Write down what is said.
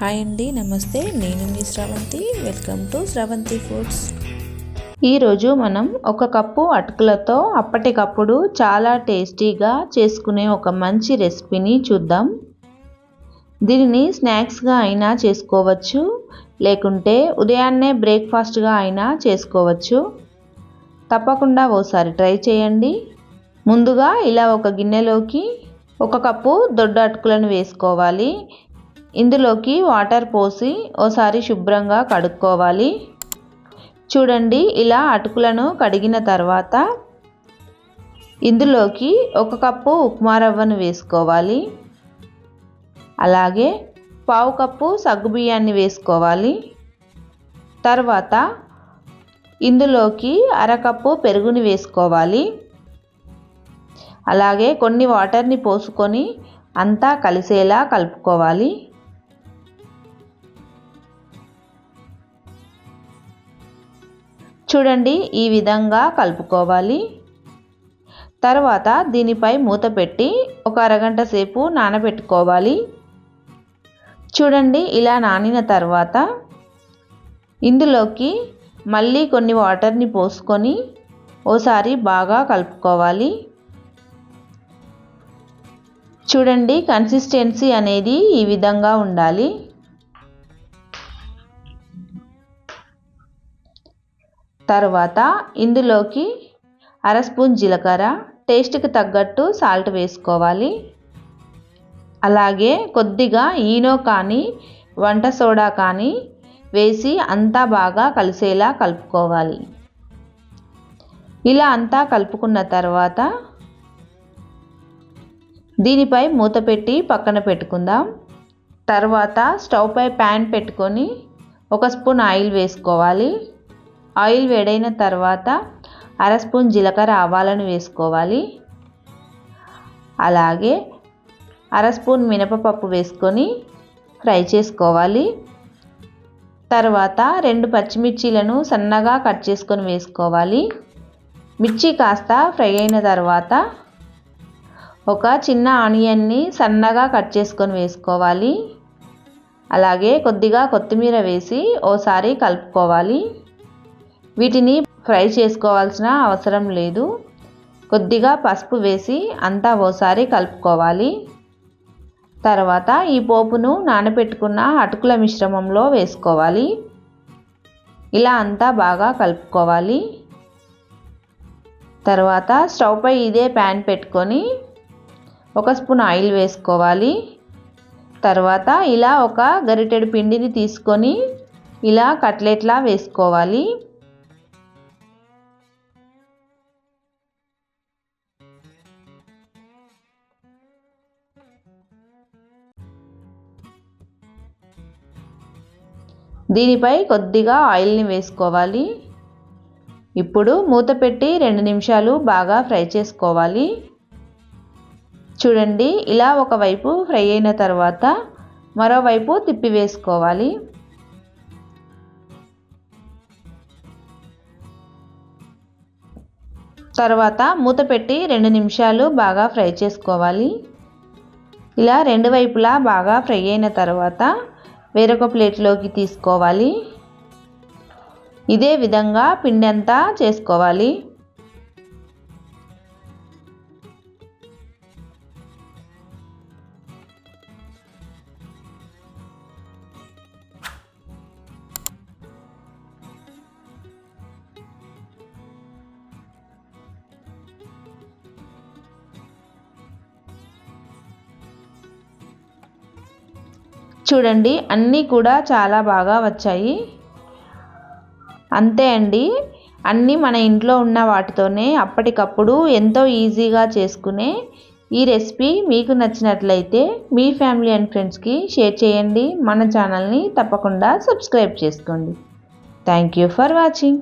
Hi అండి నమస్తే. నేను మీ Sravanthi. Welcome to Sravanthi foods ఈరోజు మనం ఒక కప్పు అటుకులతో అప్పటికప్పుడు చాలా టేస్టీగా చేసుకునే ఒక మంచి రెసిపీని చూద్దాం. దీనిని స్నాక్స్గా అయినా చేసుకోవచ్చు లేకుంటే ఉదయాన్నే బ్రేక్ఫాస్ట్గా అయినా చేసుకోవచ్చు. తప్పకుండా ఓసారి ట్రై చేయండి. ముందుగా ఇలా ఒక గిన్నెలోకి ఒక కప్పు దొడ్డ అటుకులను వేసుకోవాలి. ఇందులోకి వాటర్ పోసి ఓసారి శుభ్రంగా కడుక్కోవాలి. చూడండి ఇలా అటుకులను కడిగిన తర్వాత ఇందులోకి ఒక కప్పు ఉప్మా రవ్వను వేసుకోవాలి. అలాగే పావు కప్పు సగ్గుబియ్యాన్ని వేసుకోవాలి. తర్వాత ఇందులోకి అరకప్పు పెరుగుని వేసుకోవాలి. అలాగే కొన్ని వాటర్ని పోసుకొని అంతా కలిసేలా కలుపుకోవాలి. చూడండి ఈ విధంగా కలుపుకోవాలి. తర్వాత దీనిపై మూత పెట్టి ఒక అరగంట సేపు నానబెట్టుకోవాలి. చూడండి ఇలా నానిన తర్వాత ఇందులోకి మళ్ళీ కొన్ని వాటర్ని పోసుకొని ఓసారి బాగా కలుపుకోవాలి. చూడండి కన్సిస్టెన్సీ అనేది ఈ విధంగా ఉండాలి. తర్వాత ఇందులోకి అర స్పూన్ జీలకర్ర టేస్ట్కి తగ్గట్టు సాల్ట్ వేసుకోవాలి. అలాగే కొద్దిగా ఈనో కానీ వంట సోడా కానీ వేసి అంతా బాగా కలిసేలా కలుపుకోవాలి. ఇలా అంతా కలుపుకున్న తర్వాత దీనిపై మూత పెట్టి పక్కన పెట్టుకుందాం. తర్వాత స్టవ్ పై ప్యాన్ పెట్టుకొని ఒక స్పూన్ ఆయిల్ వేసుకోవాలి. ఆయిల్ వేడైన తర్వాత అర స్పూన్ జీలకర్ర ఆవాలను వేసుకోవాలి. అలాగే అర స్పూన్ మినపపప్పు వేసుకొని ఫ్రై చేసుకోవాలి. తర్వాత రెండు పచ్చిమిర్చీలను సన్నగా కట్ చేసుకొని వేసుకోవాలి. మిర్చి కాస్త ఫ్రై అయిన తర్వాత ఒక చిన్న ఆనియన్ని సన్నగా కట్ చేసుకొని వేసుకోవాలి. అలాగే కొద్దిగా కొత్తిమీర వేసి ఓసారి కలుపుకోవాలి. వీటిని ఫ్రై చేసుకోవాల్సిన అవసరం లేదు. కొద్దిగా పసుపు వేసి అంతా ఓసారి కలుపుకోవాలి. తర్వాత ఈ పోపును నానబెట్టుకున్న అటుకుల మిశ్రమంలో వేసుకోవాలి. ఇలా అంతా బాగా కలుపుకోవాలి. తర్వాత స్టవ్ పై ఇదే ప్యాన్ పెట్టుకొని ఒక స్పూన్ ఆయిల్ వేసుకోవాలి. తర్వాత ఇలా ఒక గరిటెడు పిండిని తీసుకొని ఇలా కట్లెట్లా వేసుకోవాలి. దీనిపై కొద్దిగా ఆయిల్ని వేసుకోవాలి. ఇప్పుడు మూత పెట్టి రెండు నిమిషాలు బాగా ఫ్రై చేసుకోవాలి. చూడండి ఇలా ఒకవైపు ఫ్రై అయిన తర్వాత మరోవైపు తిప్పి వేసుకోవాలి. తర్వాత మూత పెట్టి రెండు నిమిషాలు బాగా ఫ్రై చేసుకోవాలి. ఇలా రెండు వైపులా బాగా ఫ్రై అయిన తర్వాత వేరొక ప్లేట్లోకి తీసుకోవాలి. ఇదే విధంగా పిండి అంతా చేసుకోవాలి. చూడండి అన్నీ కూడా చాలా బాగా వచ్చాయి. అంతే అండి. అన్నీ మన ఇంట్లో ఉన్న వాటితోనే అప్పటికప్పుడు ఎంతో ఈజీగా చేసుకునే ఈ రెసిపీ మీకు నచ్చినట్లయితే మీ ఫ్యామిలీ అండ్ ఫ్రెండ్స్కి షేర్ చేయండి. మన ఛానల్ని తప్పకుండా సబ్స్క్రైబ్ చేసుకోండి. Thank you for watching.